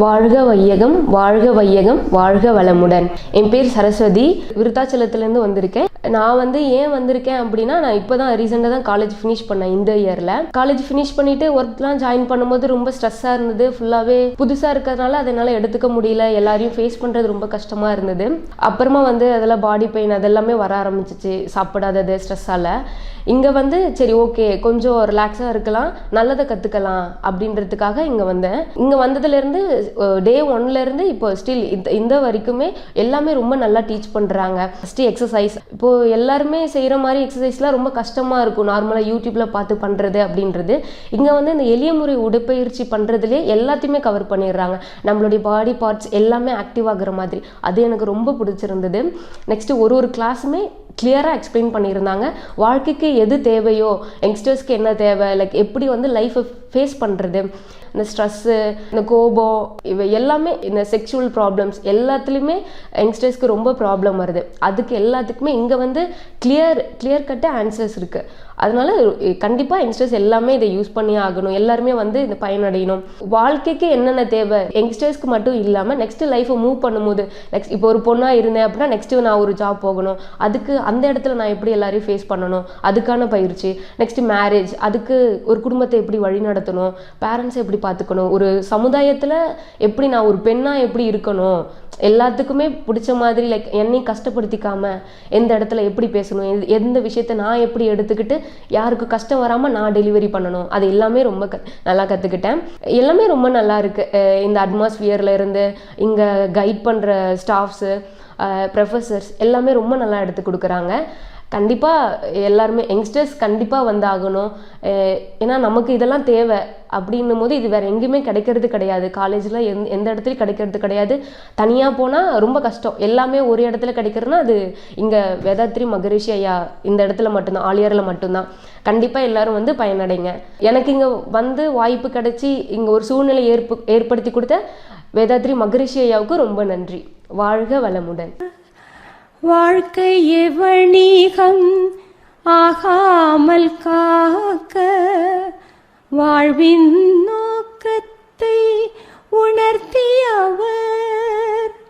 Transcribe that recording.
வாழ்க வையகம் வாழ்க வையகம் வாழ்க வளமுடன். என் பேர் சரஸ்வதி. விருத்தாச்சலத்துலேருந்து வந்திருக்கேன். நான் வந்து ஏன் வந்திருக்கேன் அப்படின்னா நான் இப்போ தான் ரீசெண்டாக தான் காலேஜ் ஃபினிஷ் பண்ணேன் இந்த இயரில் காலேஜ் ஃபினிஷ் பண்ணிட்டு ஒர்க்லாம் ஜாயின் பண்ணும்போது ரொம்ப ஸ்ட்ரெஸ்ஸாக இருந்தது. ஃபுல்லாகவே புதுசாக இருக்கிறதுனால அதை என்னால் எடுத்துக்க முடியல. எல்லாரையும் ஃபேஸ் பண்ணுறது ரொம்ப கஷ்டமாக இருந்தது. அப்புறமா வந்து அதெல்லாம் பாடி பெயின் அதெல்லாமே வர ஆரம்பிச்சிச்சு. சாப்பிடாதது ஸ்ட்ரெஸ்ஸால் இங்கே வந்து சரி ஓகே கொஞ்சம் ரிலாக்ஸாக இருக்கலாம். நல்லதை கற்றுக்கலாம் அப்படின்றதுக்காக இங்கே வந்தேன். இங்கே வந்ததுலேருந்து டே ஒன்லேருந்து இப்போ ஸ்டில் இந்த இந்த வரைக்குமே எல்லாமே ரொம்ப நல்லா டீச் பண்ணுறாங்க ஃபஸ்ட்டு எக்ஸசைஸ் இப்போது எல்லாருமே செய்கிற மாதிரி எக்ஸசைஸ்லாம் ரொம்ப கஷ்டமாக இருக்கும். நார்மலாக யூடியூப்பில் பார்த்து பண்ணுறது அப்படின்றது. இங்கே வந்து இந்த எளிய முறை உடற்பயிற்சி பண்ணுறதுலேயே எல்லாத்தையுமே கவர் பண்ணிடுறாங்க. நம்மளுடைய பாடி பார்ட்ஸ் எல்லாமே ஆக்டிவ் ஆகுற மாதிரி. அது எனக்கு ரொம்ப பிடிச்சிருந்தது. நெக்ஸ்ட்டு ஒரு ஒரு கிளாஸுமே கிளியராக எக்ஸ்பிளைன் பண்ணியிருந்தாங்க. வாழ்க்கைக்கு எது தேவையோ யங்ஸ்டர்ஸ்க்கு என்ன தேவை லைக் எப்படி வந்து லைஃப்பை ஃபேஸ் பண்ணுறது இந்த ஸ்ட்ரெஸ்ஸு இந்த கோபம் இவை எல்லாமே இந்த செக்ஷுவல் ப்ராப்ளம்ஸ் எல்லாத்துலேயுமே யங்ஸ்டர்ஸ்க்கு ரொம்ப ப்ராப்ளம் வருது. அதுக்கு எல்லாத்துக்குமே இங்கே வந்து கிளியர் கிளியர் கட்டாக ஆன்சர்ஸ் இருக்குது அதனால கண்டிப்பாக யங்ஸ்டர்ஸ் எல்லாமே இதை யூஸ் பண்ணி ஆகணும். எல்லாருமே வந்து இந்த பயனடையணும். வாழ்க்கைக்கு என்னென்ன தேவை? யங்ஸ்டர்ஸ்க்கு மட்டும் இல்லாமல் நெக்ஸ்ட் லைஃப்பை மூவ் பண்ணும்போது நெக்ஸ்ட் இப்போ ஒரு பொண்ணாக இருந்தேன் அப்படின்னா நெக்ஸ்ட் நான் ஒரு ஜாப் போகணும். அதுக்கு அந்த இடத்துல நான் எப்படி எல்லாரையும் ஃபேஸ் பண்ணணும்? அதுக்கான பயிற்சி. நெக்ஸ்ட் மேரேஜ் அதுக்கு ஒரு குடும்பத்தை எப்படி வழி நடத்தணும் பேரண்ட்ஸை எப்படி பார்த்துக்கணும். ஒரு சமுதாயத்தில் எப்படி நான் ஒரு பெண்ணாக எப்படி இருக்கணும்? எல்லாத்துக்குமே பிடிச்ச மாதிரி லைக் என்னையும் கஷ்டப்படுத்திக்காமல் எந்த இடத்துல எப்படி பேசணும்? எந்த- எந்த விஷயத்த நான் எப்படி எடுத்துக்கிட்டு யாருக்கு கஷ்டம் வராமல் நான் டெலிவரி பண்ணணும்? அது எல்லாமே ரொம்ப க நல்லா கற்றுக்கிட்டேன் எல்லாமே ரொம்ப நல்லா இருக்குது இந்த அட்மாஸ்பியர்ல இருந்து இங்கே கைட் பண்ணுற ஸ்டாஃப்ஸு ப்ரொஃபஸர்ஸ் எல்லாமே ரொம்ப நல்லா எடுத்து கொடுக்குறாங்க. கண்டிப்பாக எல்லாருமே யங்ஸ்டர்ஸ் கண்டிப்பாக வந்தாகணும். ஏன்னா நமக்கு இதெல்லாம் தேவை. அப்படின்னும் போது இது வேறு எங்கேயுமே கிடைக்கிறது கிடையாது. காலேஜில் எந் எந்த இடத்துலையும் கிடைக்கிறது கிடையாது. தனியாக போனால் ரொம்ப கஷ்டம். எல்லாமே ஒரு இடத்துல கிடைக்கிறதுனா அது இங்கே வேதாத்ரி மகரிஷி ஐயா இந்த இடத்துல மட்டும்தான் ஆலியாரில் மட்டும்தான். கண்டிப்பாக எல்லாரும் வந்து பயனடைங்க. எனக்கு இங்கே வந்து வாய்ப்பு கிடைச்சி இங்கே ஒரு சூழ்நிலை ஏற்பு ஏற்படுத்தி கொடுத்த வேதாத்ரி மகரிஷி ஐயாவுக்கு ரொம்ப நன்றி. வாழ்க வளமுடன். வாழ்க்கையே வணிகம் ஆகாமல் காக்க வாழ்வின்